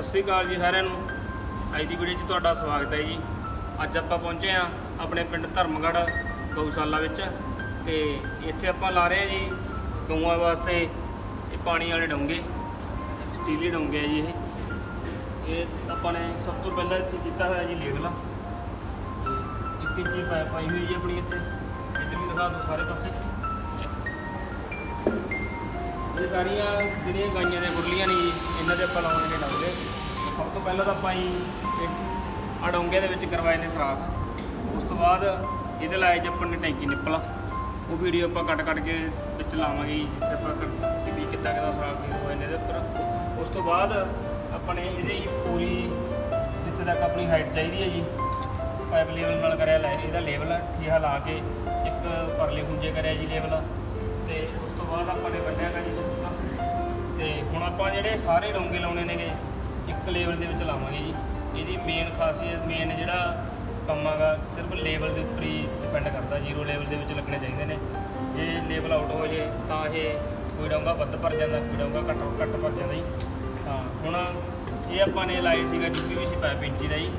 ਸਤਿ ਸ੍ਰੀ ਅਕਾਲ ਜੀ ਸਾਰਿਆਂ ਨੂੰ। ਅੱਜ ਦੀ ਵੀਡੀਓ 'ਚ ਤੁਹਾਡਾ ਸਵਾਗਤ ਹੈ ਜੀ। ਅੱਜ ਆਪਾਂ ਪਹੁੰਚੇ ਆ ਆਪਣੇ ਪਿੰਡ ਧਰਮਗੜ੍ਹ ਗਊਸ਼ਾਲਾ ਵਿੱਚ ਤੇ ਇੱਥੇ ਆਪਾਂ ਲਾ ਰਹੇ ਆ ਜੀ ਗਊਆਂ ਵਾਸਤੇ ਇਹ ਪਾਣੀ ਵਾਲੇ ਡੋਂਗੇ, ਸਟੀਲੀ ਡੋਂਗੇ ਆ ਜੀ ਇਹ। ਇਹ ਆਪਾਂ ਨੇ ਸਭ ਤੋਂ ਪਹਿਲਾਂ ਇੱਥੇ ਕੀਤਾ ਹੋਇਆ ਜੀ ਲੇਬਲ ਇੱਕ ਜੀ ਪਾਈਪ ਪਾਈ ਹੋਈ ਜੀ ਆਪਣੀ ਇੱਥੇ। ਇੱਧਰ ਵੀ ਦਿਖਾ ਦਿਓ ਸਾਰੇ ਪਾਸੇ। ਇਹ ਸਾਰੀਆਂ ਜਿਹੜੀਆਂ ਗਾਈਆਂ ਦੇ ਗੁਰਲੀਆਂ ਨੇ ਜੀ, ਇਹਨਾਂ ਦੇ ਆਪਾਂ ਲਾਉਣੇ ਨੇ ਡੋਂਗੇ ਸਭ ਤੋਂ ਪਹਿਲਾਂ ਤਾਂ ਆਪਾਂ ਜੀ ਇੱਕ ਅਡੌਂਗੇ ਦੇ ਵਿੱਚ ਕਰਵਾਏ ਨੇ ਸਰਾਖ। ਉਸ ਤੋਂ ਬਾਅਦ ਇਹਦੇ ਲਾਏ ਜੀ ਆਪਾਂ ਨੇ ਟੈਂਕੀ ਨਿੱਪਲ। ਉਹ ਵੀਡੀਓ ਆਪਾਂ ਕੱਟ ਕੱਟ ਕੇ ਵਿੱਚ ਲਾਵਾਂਗੇ ਜੀ, ਜਿੱਥੇ ਆਪਾਂ ਕਰ- ਵੀ ਕਿੱਦਾਂ ਕਿੱਦਾਂ ਸਰਾਖ ਵੀ ਹੋਏ ਨੇ ਇਹਦੇ ਉੱਪਰ। ਉਸ ਤੋਂ ਬਾਅਦ ਆਪਾਂ ਨੇ ਇਹਦੇ ਜੀ ਪੂਰੀ ਜਿੱਥੇ ਤੱਕ ਆਪਣੀ ਹਾਈਟ ਚਾਹੀਦੀ ਹੈ ਜੀ ਪਾਈਪ ਲੈਵਲ ਨਾਲ ਕਰਿਆ ਲੈ ਇਹਦਾ ਲੈਵਲ ਠੀਹਾ ਲਾ ਕੇ ਇੱਕ ਪਰਲੇ ਖੁੰਝੇ ਕਰਿਆ ਜੀ ਲੈਵਲ ਤੇ ਉਸ ਬਾਅਦ ਆਪਾਂ ਨੇ ਬੰਨਿਆ ਗਾ ਜੀ ਸੁੱਕਾ ਤੇ। ਹੁਣ ਆਪਾਂ ਜਿਹੜੇ ਸਾਰੇ ਡੋਂਗੇ ਲਾਉਣੇ ਨੇਗੇ, ਇੱਕ ਲੇਵਲ ਦੇ ਵਿੱਚ ਲਾਵਾਂਗੇ ਜੀ। ਇਹਦੀ ਮੇਨ ਖਾਸੀਅਤ ਮੇਨ ਜਿਹੜਾ ਕੰਮ ਹੈਗਾ, ਸਿਰਫ ਲੇਵਲ ਦੇ ਉੱਪਰ ਹੀ ਡਿਪੈਂਡ ਕਰਦਾ ਜ਼ੀਰੋ ਲੇਵਲ ਦੇ ਵਿੱਚ ਲੱਗਣੇ ਚਾਹੀਦੇ ਨੇ। ਜੇ ਲੇਵਲ ਆਊਟ ਹੋ ਜੇ, ਤਾਂ ਇਹ ਕੋਈ ਡੋਂਗਾ ਵੱਧ ਭਰ ਜਾਂਦਾ, ਕੋਈ ਡੋਂਗਾ ਘੱਟ ਘੱਟ ਭਰ ਜਾਂਦਾ ਜੀ। ਤਾਂ ਹੁਣ ਇਹ ਆਪਾਂ ਨੇ ਲਾਈ ਸੀਗਾ DPVC ਪਾਈਪ ਇੰਚੀ ਦਾ ਜੀ।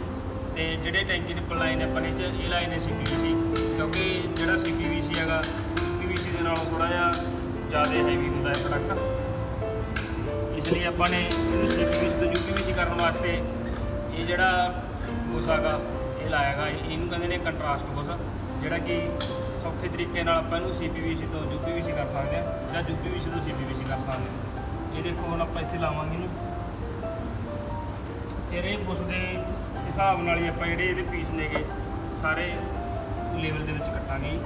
ਤੇ ਜਿਹੜੇ ਟੈਂਕੀ ਦੇ ਲਾਏ ਨੇ, ਆਪਾਂ ਨੇ ਚ, ਇਹ ਲਾਏ ਨੇ CPVC ਕਿਉਂਕਿ ਜ਼ਿਆਦਾ ਹੈਵੀ ਹੁੰਦਾ ਹੈ ਪ੍ਰੋਡਕਟ ਇਸ ਲਈ ਆਪਾਂ ਨੇ ਇਹਨੂੰ CPVC ਤੋਂ UPVC ਕਰਨ ਵਾਸਤੇ ਇਹ ਜਿਹੜਾ ਬੁਸ ਹੈਗਾ, ਇਹ ਲਾਇਆਗਾ ਇਹਨੂੰ ਕਹਿੰਦੇ ਨੇ ਕੰਟਰਾਸਟ ਬੁਸ ਜਿਹੜਾ ਕਿ ਸੌਖੇ ਤਰੀਕੇ ਨਾਲ ਆਪਾਂ ਇਹਨੂੰ CPVC ਤੋਂ UPVC ਕਰ ਸਕਦੇ ਹਾਂ, ਜਾਂ UPVC ਤੋਂ CPVC ਕਰ ਸਕਦੇ ਹਾਂ। ਇਹ ਦੇਖੋ, ਹੁਣ ਆਪਾਂ ਇੱਥੇ ਲਾਵਾਂਗੇ ਇਹਨੂੰ। ਫਿਰ ਇਹ ਬੁਸ ਦੇ ਹਿਸਾਬ ਨਾਲ ਹੀ ਆਪਾਂ ਜਿਹੜੇ ਇਹਦੇ ਪੀਸ ਨੇਗੇ, ਸਾਰੇ ਲੈਵਲ ਦੇ ਵਿੱਚ ਕੱਟਾਂਗੇ।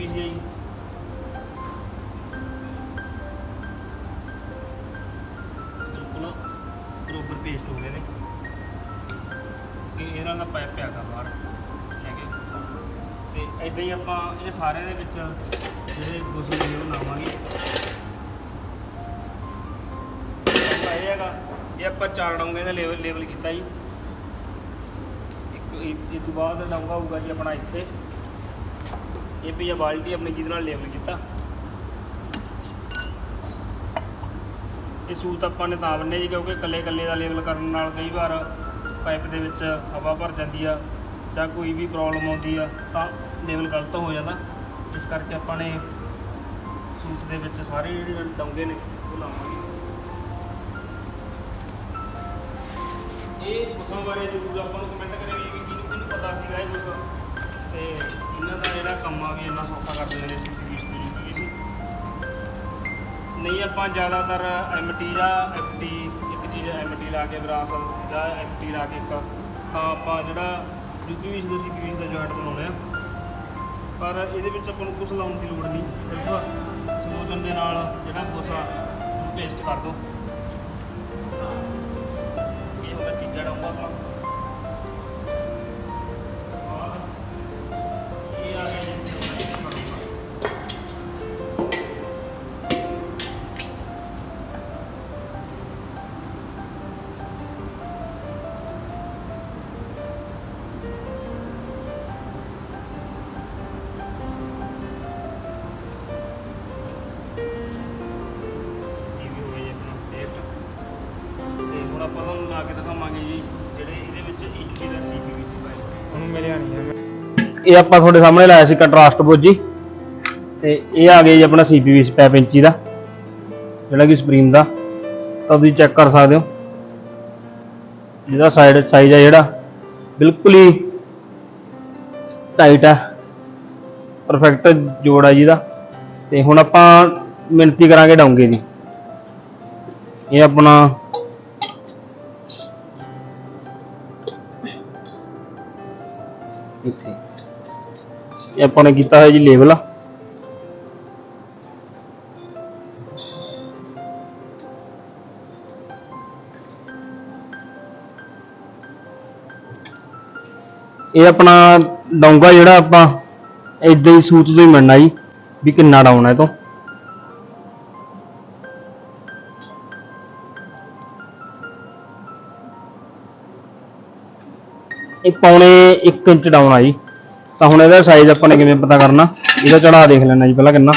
ਆਪਣੀ ਹੈ ਜੀ ਬਿਲਕੁਲ ਬਰੋਬਰ ਪੇਸਟ ਹੋ ਗਏ ਨੇ। ਕਿ ਇਹਨਾਂ ਦਾ ਪਾਈਪ ਪਿਆ ਕਰ ਬਾਹਰ। ਲੈ ਤੇ ਇਦਾਂ ਹੀ ਆਪਾਂ ਇਹ ਸਾਰਿਆਂ ਦੇ ਵਿੱਚ ਜਿਹੜੇ ਗੁਸਲ ਨੇ ਉਹ ਲਾਵਾਂਗੇ। ਇਹ ਹੈਗਾ, ਇਹ ਆਪਾਂ ਚਾਰ ਡੋਂਗੇ ਦਾ ਲੈਵਲ ਲੈਵਲ ਕੀਤਾ ਜੀ। ਇੱਕ ਇਹ ਤੋਂ ਬਾਅਦ ਡੋਂਗਾ ਹੋਊਗਾ ਜੀ ਆਪਣਾ ਇੱਥੇ। ਇਹ ਵੀ ਆ ਬਾਲਟੀ ਆਪਣੀ ਜਿਹਦੇ ਨਾਲ ਲੇਬਲ ਕੀਤਾ। ਇਹ ਸੂਤ ਆਪਾਂ ਨੇ ਤਾਂ ਬੰਨੇ ਜੀ ਕਿਉਂਕਿ ਇਕੱਲੇ ਇਕੱਲੇ ਦਾ ਲੇਬਲ ਕਰਨ ਨਾਲ ਕਈ ਵਾਰ ਪਾਈਪ ਦੇ ਵਿੱਚ ਹਵਾ ਭਰ ਜਾਂਦੀ ਆ ਜਾਂ ਕੋਈ ਵੀ ਪ੍ਰੋਬਲਮ ਆਉਂਦੀ ਆ ਤਾਂ ਲੇਬਲ ਗਲਤ ਹੋ ਜਾਂਦਾ। ਇਸ ਕਰਕੇ ਆਪਾਂ ਨੇ ਸੂਤ ਦੇ ਵਿੱਚ ਸਾਰੇ ਜਿਹੜੇ ਡੋਂਗੇ ਨੇ, ਉਹ ਲਾਵਾਂਗੇ। ਇਹ ਕੁਸਾਂ ਬਾਰੇ ਜ਼ਰੂਰ ਆਪਾਂ ਨੂੰ ਕਮੈਂਟ ਕਰਿਓ ਜੀ ਵੀ ਕਿਹਨੂੰ ਕਿਹਨੂੰ ਪਤਾ ਸੀਗਾ ਇਹ ਕੁਛ ਤੇ ਇਹਨਾਂ ਦਾ ਜਿਹੜਾ ਕੰਮ ਆ ਵੀ ਇੰਨਾ ਸੌਖਾ ਕਰ ਦਿੰਦੇ ਨੇ ਸੀਪੀਯੂ ਤੇ ਨਹੀਂ, ਆਪਾਂ ਜ਼ਿਆਦਾਤਰ ਐਮਟੀ ਜਾਂ ਐਫਟੀ ਇੱਕ ਚੀਜ਼ ਐਮਟੀ ਲਾ ਕੇ ਵਿਰਾਸਤ ਜਾਂ ਐਫਟੀ ਲਾ ਕੇ ਇੱਕ। ਤਾਂ ਆਪਾਂ ਜਿਹੜਾ ਯੂਪੀਯੂ ਤੋਂ ਸੀਪੀਯੂ ਦਾ ਜੁਆਇੰਟ ਬਣਾਉਣੇ ਆ। ਪਰ ਇਹਦੇ ਵਿੱਚ ਆਪਾਂ ਨੂੰ ਕੁਝ ਲਾਉਣ ਦੀ ਲੋੜ ਨਹੀਂ, ਸਿਰਫ ਸਮੂਥਨ ਦੇ ਨਾਲ ਜਿਹੜਾ ਕੋਸਾ ਉਹਨੂੰ ਪੇਸਟ ਕਰ ਦਿਓ। ਇਹ ਹੁੰਦਾ ਤੀਜਾ ਡਾਉਂਗਾ ਆਪਣਾ ਲਾ ਕੇ ਦਿਖਾਵਾਂਗੇ ਜੀ ਜਿਹੜੇ ਇਹਦੇ ਵਿੱਚ ਇੰਚੀ ਦਾ ਸੀਪੀਵੀਸੀ ਪਾਈਪ ਉਹਨੂੰ ਮਿਲਿਆ ਨਹੀਂ ਹੈ ਇਹ ਆਪਾਂ ਤੁਹਾਡੇ ਸਾਹਮਣੇ ਲਾਇਆ ਸੀ ਕੰਟਰਾਸਟ ਬੋਜੀ। ਤੇ ਇਹ ਆ ਗਿਆ ਜੀ ਆਪਣਾ ਸੀਪੀਵੀਸੀ ਪਾਈਪ ਇੰਚੀ ਦਾ। ਜਿਹੜਾ ਕਿ ਸਪਰੀਮ ਦਾ। ਤਾਂ ਤੁਸੀਂ ਚੈੱਕ ਕਰ ਸਕਦੇ ਹੋ। ਜਿਹਦਾ ਸਾਈਡ ਸਾਈਜ਼ ਹੈ ਜਿਹੜਾ ਬਿਲਕੁਲ ਹੀ ਟਾਈਟ ਹੈ ਪਰਫੈਕਟ ਜੋੜ ਹੈ ਜਿਹਦਾ ਤੇ ਹੁਣ ਆਪਾਂ ਮਿਣਤੀ ਕਰਾਂਗੇ ਡੋਂਗੇ ਦੀ। ਇਹ ਆਪਣਾ ਇੱਥੇ। ਇਹ ਆਪਾਂ ਨੇ ਕੀਤਾ ਹੈ ਜੀ ਲੇਬਲ ਇਹ ਆਪਣਾ ਡੋਂਗਾ ਜਿਹੜਾ ਆਪਾਂ ਇਦਾਂ ਹੀ ਸੂਤ ਤੋਂ ਹੀ ਮਿਲਣਾ ਜੀ, ਵੀ ਕਿੰਨਾ ਡਾਉਣਾ ਹੈ ਤੋਂ। ਇਹ ਪੌਣੇ 1 ਇੰਚ ਡਾਊਨ ਆ ਜੀ। ਤਾਂ ਹੁਣ ਇਹਦਾ ਸਾਈਜ਼ ਆਪਾਂ ਨੇ ਕਿਵੇਂ ਪਤਾ ਕਰਨਾ? ਇਹਦਾ ਚੜਾ ਦੇਖ ਲੈਣਾ ਜੀ ਪਹਿਲਾਂ ਕਿੰਨਾ।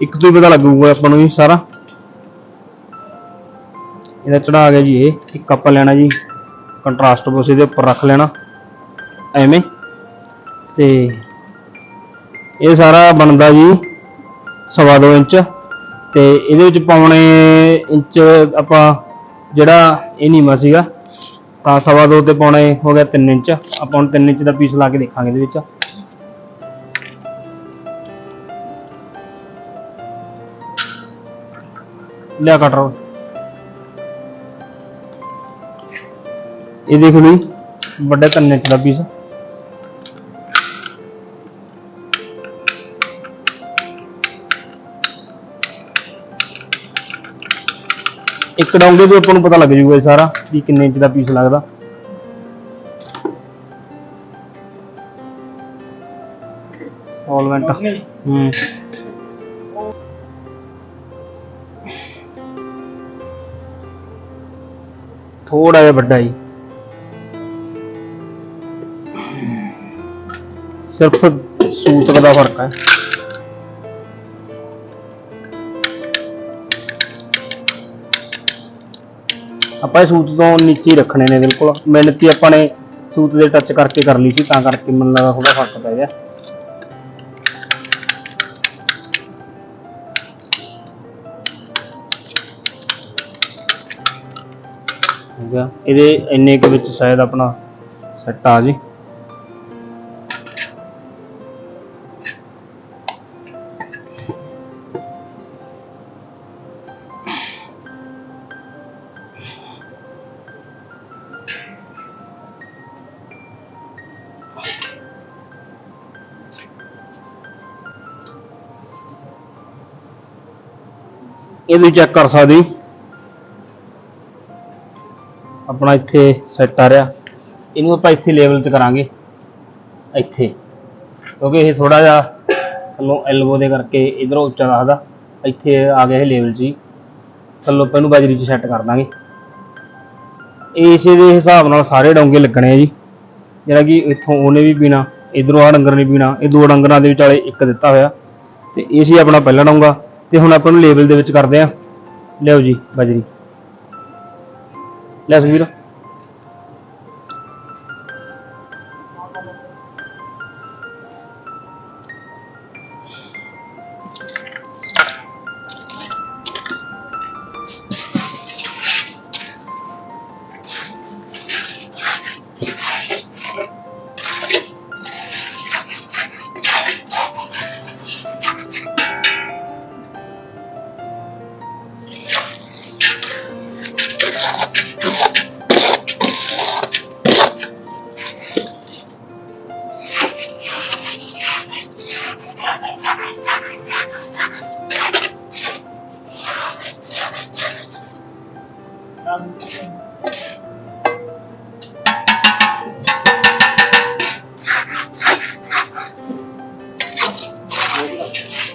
ਇੱਕ ਤੋਂ ਹੀ ਪਤਾ ਲੱਗੂਗਾ ਆਪਾਂ ਨੂੰ ਜੀ ਸਾਰਾ। ਇਹਦਾ ਚੜਾ ਗਿਆ ਜੀ ਇਹ। ਇੱਕ ਆਪਾਂ ਲੈਣਾ ਜੀ। ਕੰਟਰਾਸਟ ਬੋਸ ਇਹਦੇ ਉੱਪਰ ਰੱਖ ਲੈਣਾ। ਐਵੇਂ। ਤੇ ਇਹ ਸਾਰਾ ਬਣਦਾ ਜੀ ਸਵਾ ਦੋ ਇੰਚ। ਤੇ ਇਹਦੇ ਵਿੱਚ ਪੌਣੇ ਇੰਚ ਆਪਾਂ ਜਿਹੜਾ ਇਹ ਨੀਵਾਂ ਸੀਗਾ। ਤਾਂ ਸਵਾ ਦੋ ਤੇ ਪੌਣੇ ਹੋ ਗਿਆ 3 ਇੰਚ। ਆਪਾਂ ਹੁਣ 3 ਇੰਚ ਦਾ ਪੀਸ ਲਾ ਕੇ ਦੇਖਾਂਗੇ ਇਹਦੇ ਵਿੱਚ। ਲਿਆ ਕਟਰ ਇਹ ਦੇਖ ਲਈ ਵੱਡੇ 3 ਇੰਚ ਦਾ ਪੀਸ ਇੱਕ ਡੋਂਗੇ ਤੋਂ ਆਪਾਂ ਨੂੰ ਪਤਾ ਲੱਗ ਜੂਗਾ ਇਹ ਸਾਰਾ ਵੀ ਕਿੰਨੇ ਇੰਚ ਦਾ ਪੀਸ ਲੱਗਦਾ। ਸੋਲਵੈਂਟ ਹੂੰ। ਥੋੜਾ ਜਿਹਾ ਵੱਡਾ ਜੀ। ਸਿਰਫ ਸੂਤਕ ਦਾ ਫ਼ਰਕ ਹੈ। ਆਪਾਂ ਇਹ ਸੂਤ ਤੋਂ ਨੀਚੇ ਹੀ ਰੱਖਣੇ ਨੇ ਬਿਲਕੁਲ। ਮਿਹਨਤੀ ਆਪਾਂ ਨੇ ਸੂਤ ਦੇ ਟੱਚ ਕਰਕੇ ਕਰ ਲਈ ਸੀ, ਤਾਂ ਕਰਕੇ ਮੈਨੂੰ ਲੱਗਾ ਥੋੜਾ ਫ਼ਰਕ ਪੈ ਗਿਆ। ਗਿਆ ਇਹਦੇ ਇੰਨੇ ਕੁ ਵਿੱਚ ਸ਼ਾਇਦ ਆਪਣਾ ਸੈੱਟ ਆ ਜੀ। ਇਹ ਤੁਸੀਂ ਚੈੱਕ ਕਰ ਸਕਦੇ। ਹੋ ਆਪਣਾ ਇੱਥੇ ਸੈੱਟ ਆ ਰਿਹਾ। ਇਹਨੂੰ ਆਪਾਂ ਇੱਥੇ ਲੈਵਲ ਤੇ ਕਰਾਂਗੇ। ਇੱਥੇ। ਕਿਉਂਕਿ ਇਹ ਥੋੜਾ ਜਿਹਾ ਥੱਲੋਂ ਐਲਬੋ ਦੇ ਕਰਕੇ ਇਧਰੋਂ ਉੱਚਾ ਰੱਖਦਾ ਇੱਥੇ ਆ ਗਿਆ ਇਹ ਲੈਵਲ 'ਚ ਹੀ। ਥੱਲੋਂ ਆਪਾਂ ਇਹਨੂੰ ਬਾਜਰੀ 'ਚ ਸੈੱਟ ਕਰ ਦਾਂਗੇ। ਇਸੇ ਦੇ ਹਿਸਾਬ ਨਾਲ ਸਾਰੇ ਡੋਂਗੇ ਲੱਗਣੇ ਆ ਜੀ। ਜਿਹੜਾ ਕਿ ਇੱਥੋਂ ਉਹਨੇ ਵੀ ਪੀਣਾ, ਇਧਰੋਂ ਆ ਡੰਗਰ ਨੇ ਪੀਣਾ, ਇਹ ਦੋ ਡੰਗਰਾਂ ਦੇ ਵਿਚਾਲੇ ਇੱਕ ਦਿੱਤਾ ਹੋਇਆ। ਤੇ ਇਹ ਸੀ ਆਪਣਾ ਪਹਿਲਾ ਡੋਂਗਾ। ਤੇ ਹੁਣ ਆਪਾਂ ਨੂੰ ਲੇਬਲ ਦੇ ਵਿੱਚ ਕਰਦੇ ਆ ਲਿਓ ਜੀ ਬਾਜਰੀ। ਲੈ ਸੁਵੀਰ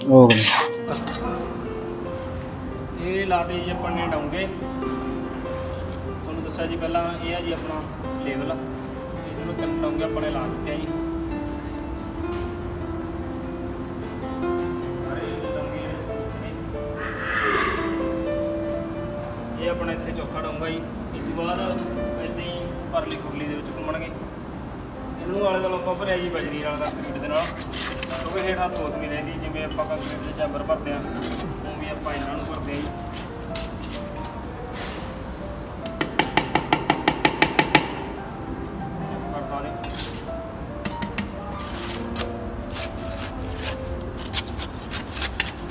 ਹੋ ਗਿਆ ਇਹ ਲਾਦੇ ਜੀ ਆਪਾਂ ਨੇ ਡਾਉਂਗੇ ਤੁਹਾਨੂੰ ਦੱਸਿਆ ਜੀ ਪਹਿਲਾਂ ਇਹ ਆ ਜੀ ਆਪਣਾ ਲੈਵਲ ਇਹਦੇ ਨੂੰ ਤਿੰਨ ਡਾਉਂਗੇ ਆਪਾਂ ਨੇ ਲਾ ਦਿੱਤੇ ਆ ਜੀ। ਇਹ ਆਪਣਾ ਇੱਥੇ ਚੌਥਾ ਡੋਂਗਾ ਜੀ। ਇਸ ਤੋਂ ਬਾਅਦ ਏਦਾਂ ਹੀ ਪਰਲੀ ਕੁਰਲੀ ਦੇ ਵਿੱਚ ਘੁੰਮਣਗੇ। ਇਹਨੂੰ ਆਲੇ ਦੁਆਲੇ ਆਪਾਂ ਭਰਿਆ ਜੀ ਬਜਰੀ ਨਾਲ ਕੰਕਰੀਟ ਦੇ ਨਾਲ। ਕਿਉਂਕਿ ਹੇਠਾਂ ਤੋਸ ਨਹੀਂ ਰਹਿੰਦੀ ਜਿਵੇਂ ਆਪਾਂ ਕੰਕਰੀਟ ਦੇ ਚਾਬਰ ਭਰਦੇ ਆ ਉਹ ਵੀ ਆਪਾਂ ਇਹਨਾਂ ਨੂੰ ਭਰਦੇ ਆ ਜੀ।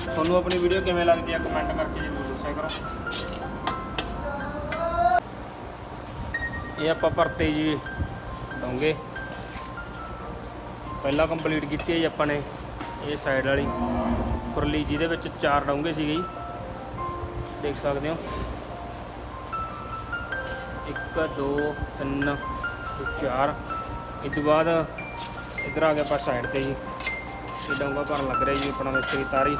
ਤੁਹਾਨੂੰ ਆਪਣੀ ਵੀਡੀਓ ਕਿਵੇਂ ਲੱਗਦੀ ਹੈ ਕਮੈਂਟ ਕਰਕੇ ਜ਼ਰੂਰ ਦੱਸਿਆ ਕਰੋ। ਇਹ ਆਪਾਂ ਭਰਤੇ ਜੀ, ਡੋਂਗੇ। ਪਹਿਲਾਂ ਕੰਪਲੀਟ ਕੀਤੀ ਹੈ ਜੀ ਆਪਾਂ ਨੇ, ਇਹ ਸਾਈਡ ਵਾਲੀ। ਕੁਰਲੀ ਜਿਹਦੇ ਵਿੱਚ ਚਾਰ ਡੋਂਗੇ ਸੀਗੇ ਜੀ। ਦੇਖ ਸਕਦੇ ਹੋ। 1 2 3 4 ਇਸ ਤੋਂ ਬਾਅਦ ਇਧਰ ਆ ਗਿਆ ਆਪਾਂ ਸਾਈਡ ਤੇ ਜੀ। ਇਹ ਡੋਂਗਾ ਭਰਨ ਲੱਗ ਰਿਹਾ ਜੀ ਆਪਣਾ ਮਿਸਤਰੀ ਤਾਰੀ।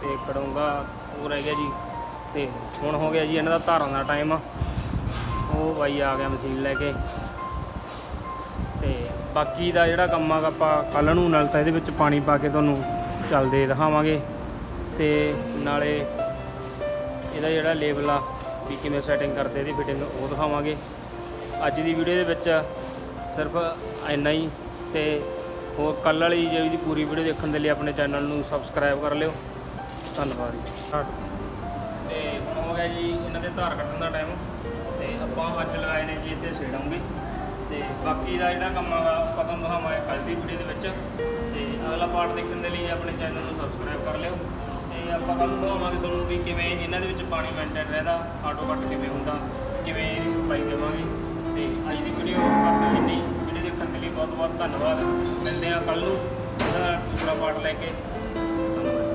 ਤੇ ਇੱਕ ਡੋਂਗਾ ਉਹ ਰਹਿ ਗਿਆ ਜੀ। ਤੇ ਹੁਣ ਹੋ ਗਿਆ ਜੀ ਇਹਨਾਂ ਦਾ ਧਾਰਾਂ ਦਾ ਟਾਈਮ ਉਹ ਬਾਈ ਆ ਗਿਆ ਮਸ਼ੀਨ ਲੈ ਕੇ। ਬਾਕੀ ਦਾ ਜਿਹੜਾ ਕੰਮ ਆ, ਆਪਾਂ ਕੱਲ ਨੂੰ ਨਾਲ ਤਾਂ ਇਹਦੇ ਵਿੱਚ ਪਾਣੀ ਪਾ ਕੇ ਤੁਹਾਨੂੰ ਚੱਲਦੇ ਦਿਖਾਵਾਂਗੇ। ਤੇ ਨਾਲੇ ਇਹਦਾ ਜਿਹੜਾ ਲੇਬਲ ਆ, ਵੀ ਕਿਵੇਂ ਸੈਟਿੰਗ ਕਰਦੇ, ਇਹਦੀ ਫਿਟਿੰਗ ਉਹ ਦਿਖਾਵਾਂਗੇ। ਅੱਜ ਦੀ ਵੀਡੀਓ ਦੇ ਵਿੱਚ ਸਿਰਫ ਇੰਨਾ ਹੀ, ਤੇ ਹੋਰ ਕੱਲ ਵਾਲੀ ਜਿਹੜੀ ਪੂਰੀ ਵੀਡੀਓ ਦੇਖਣ ਦੇ ਲਈ ਆਪਣੇ ਚੈਨਲ ਨੂੰ ਸਬਸਕ੍ਰਾਈਬ ਕਰ ਲਿਓ। ਧੰਨਵਾਦ ਜੀ। ਤੇ ਹੁਣ ਹੋ ਗਿਆ ਜੀ, ਇਹਨਾਂ ਦੇ ਧਾਰ ਕੱਢਣ ਦਾ ਟਾਈਮ ਤੇ ਆਪਾਂ ਅੱਜ ਲਗਾਏ ਨੇ ਜੀ ਇੱਥੇ ਛੇੜਾਂਗੇ ਤੇ ਬਾਕੀ ਦਾ ਜਿਹੜਾ ਕੰਮ ਹੈਗਾ ਉਹ ਤੁਹਾਨੂੰ ਦਿਖਾਵਾਂਗੇ ਕੱਲ ਦੀ ਵੀਡੀਓ ਦੇ ਵਿੱਚ। ਤੇ ਅਗਲਾ ਪਾਰਟ ਦੇਖਣ ਦੇ ਲਈ ਆਪਣੇ ਚੈਨਲ ਨੂੰ ਸਬਸਕ੍ਰਾਈਬ ਕਰ ਲਿਓ। ਤੇ ਆਪਾਂ ਕੱਲ ਦਿਖਾਵਾਂਗੇ ਤੁਹਾਨੂੰ ਵੀ ਕਿਵੇਂ ਇਹਨਾਂ ਦੇ ਵਿੱਚ ਪਾਣੀ ਮੇਨਟੇਨ ਰਹਿੰਦਾ ਆਟੋ ਕੱਟ ਕਿਵੇਂ ਹੁੰਦਾ, ਕਿਵੇਂ ਇਹਦੀ ਦੇਵਾਂਗੇ। ਤੇ ਅੱਜ ਦੀ ਵੀਡੀਓ ਬਸ ਇੰਨੀ। ਵੀਡੀਓ ਦੇਖਣ ਦੇ ਲਈ ਬਹੁਤ ਬਹੁਤ ਧੰਨਵਾਦ। ਮਿਲਦੇ ਹਾਂ ਕੱਲ ਨੂੰ ਇਹਦਾ ਦੂਸਰਾ ਪਾਰਟ ਲੈ ਕੇ। ਧੰਨਵਾਦ।